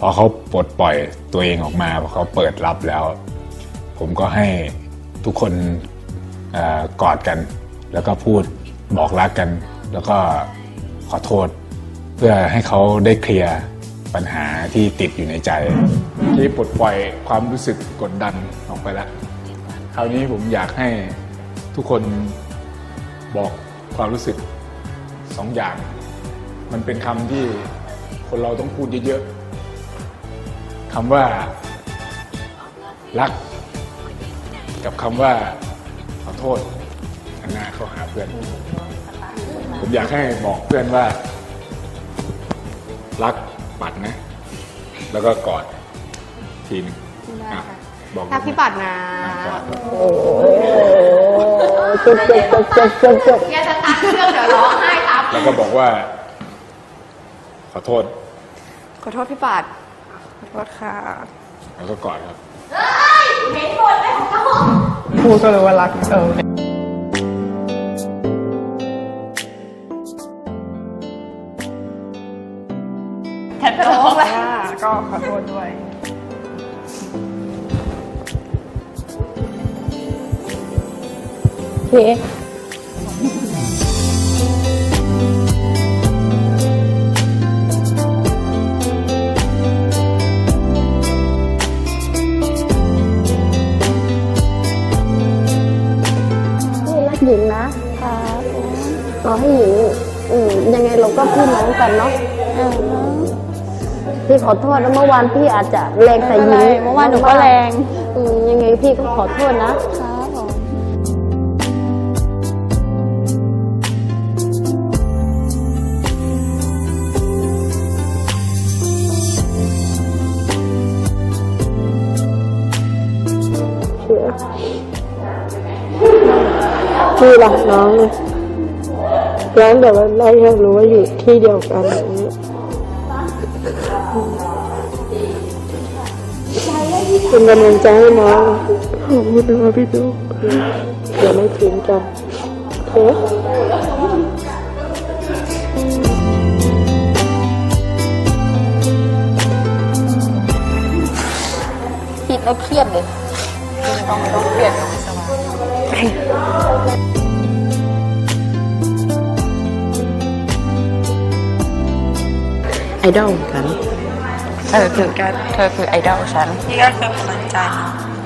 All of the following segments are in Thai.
พอเขาปลดปล่อยตัวเองออกมาพอเขาเปิดรับแล้ว ผมก็ให้ทุกคนออกอดกัน แล้วก็พูดบอกรักกัน แล้วก็ขอโทษ เพื่อให้เขาได้เคลียร์ปัญหาที่ติดอยู่ในใจ ที่ปลดปล่อยความรู้สึกกดดันออกไปแล้วคราวนี้ผมอยากให้ทุกคนบอกความรู้สึกสองอย่าง มันเป็นคำที่คนเราต้องพูดเยอะๆ คำว่ารัก กับคำว่าขอโทษอันหน้าเข้าหาเพื่อน ผมอยากให้บอกเพื่อนว่า รักปัดนะ แล้วก็กอดทีหนึงอะบอกรักพี่ปัดนะกอดจุดจุดจุดจุดจุดจุดอย่าจะตัดเครื่องเดี๋ยวร้องไห้ตับแล้วก็บอกว่า ขอโทษ ขอโทษพี่ปัดขอ โทษค่ะ แล้วก็กอดครับพูดก็รู้ว่ารักเออแทนร้องเลยก็ขอโทษด้วยโอเคพี่ ยังไงเราก็พี่น้องกันเนาะพี่ขอโทษนะเมื่อวานพี่อาจจะแรงแต่หญิงเมื่อวานหนูก็แรงอืมยังไงพี่ก็ขอโทษนะครับผมพี่รักน้อง ร้องแต่ว่าเรายังรู้ว่าอยู่ที่เดียวกันอย่างนี้เป็นกำลังใจให้น้องขอบคุณนะพี่ตุ๊กอย่าไม่ทิ้งกันโอเคผิดแล้วเครียดเลยต้องต้องเครียดต้องสบาย ไอดอลกันเธอคือการเธอคือไอดอลฉันนี่ก็คือกำลังใจ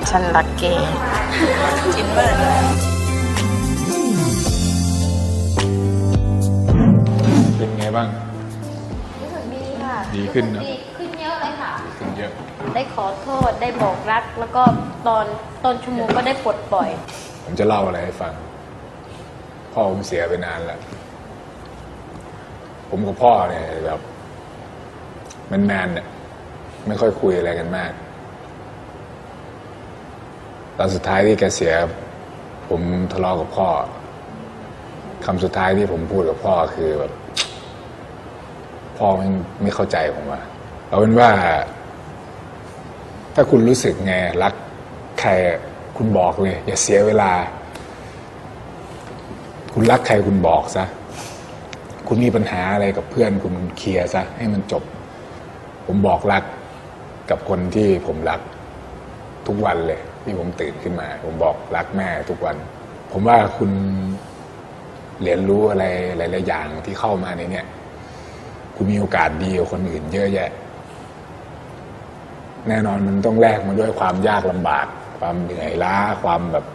ฉันรักเกย์จินเมอร์เป็นไงบ้างรู้สึกดีค่ะ ดีขึ้นเนอะดีขึ้นเยอะเลยค่ะขึ้นเยอะ ได้ขอโทษ ได้บอกรัก แล้วก็ตอนตอนชั่วโมงก็ได้ปลดปล่อย ผมจะเล่าอะไรให้ฟัง พ่อผมเสียไปนานแล้ว ผมกับพ่อเนี่ยแบบ มันแมนเนี่ยไม่ค่อยคุยอะไรกันมาก ตอนสุดท้ายที่แกเสีย ผมทะเลาะกับพ่อคำสุดท้ายที่ผมพูดกับพ่อคือแบบพ่อไม่ไม่เข้าใจผมว่าเอาเป็นว่า ถ้าคุณรู้สึกไงรักใครคุณบอกเลย อย่าเสียเวลา คุณรักใครคุณบอกซะ คุณมีปัญหาอะไรกับเพื่อนคุณเคลียร์ซะให้มันจบ ผมบอกรักกับคนที่ผมรักทุกวันเลย ที่ผมตื่นขึ้นมา ผมบอกรักแม่ทุกวัน ผมว่าคุณเรียนรู้อะไรหลายๆอย่างที่เข้ามาในเนี้ยคุณมีโอกาสดีกว่าคนอื่นเยอะแยะ แน่นอนมันต้องแลกมาด้วยความยากลำบาก ความเหนื่อยล้าความแบบ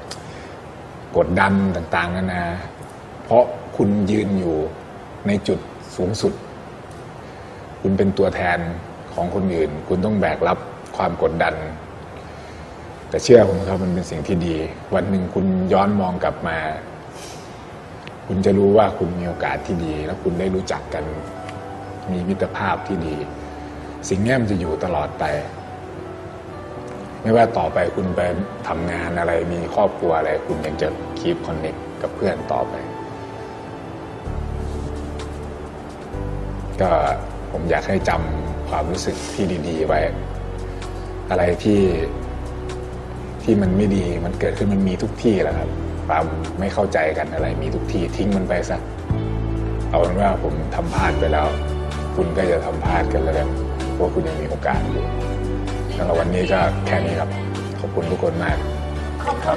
กดดันต่างๆนานา เพราะคุณยืนอยู่ในจุดสูงสุด คุณเป็นตัวแทน ของคนอื่น คุณต้องแบกรับความกดดัน แต่เชื่อผมครับมันเป็นสิ่งที่ดี วันหนึ่งคุณย้อนมองกลับมา คุณจะรู้ว่าคุณมีโอกาสที่ดี แล้วคุณได้รู้จักกัน มีมิตรภาพที่ดี สิ่งนี้มันจะอยู่ตลอดไป ไม่ว่าต่อไปคุณไปทำงานอะไรมีครอบครัวอะไร คุณยังจะคีปคอนเน็กกับเพื่อนต่อไปก็ผมอยากให้จำ ความรู้สึกที่ดีๆไว้ อะไรที่ที่มันไม่ดีมันเกิดขึ้นมันมีทุกที่แหละครับความไม่เข้าใจกันอะไร มีทุกที่ทิ้งมันไปซะเอาเป็นว่าผมทำพลาดไปแล้ว คุณก็จะทำพลาดกันแล้วกันว่าคุณยังมีโอกาสอยู่สำหรับวันนี้ก็แค่นี้ครับ ขอบคุณทุกคนมากขอบครับ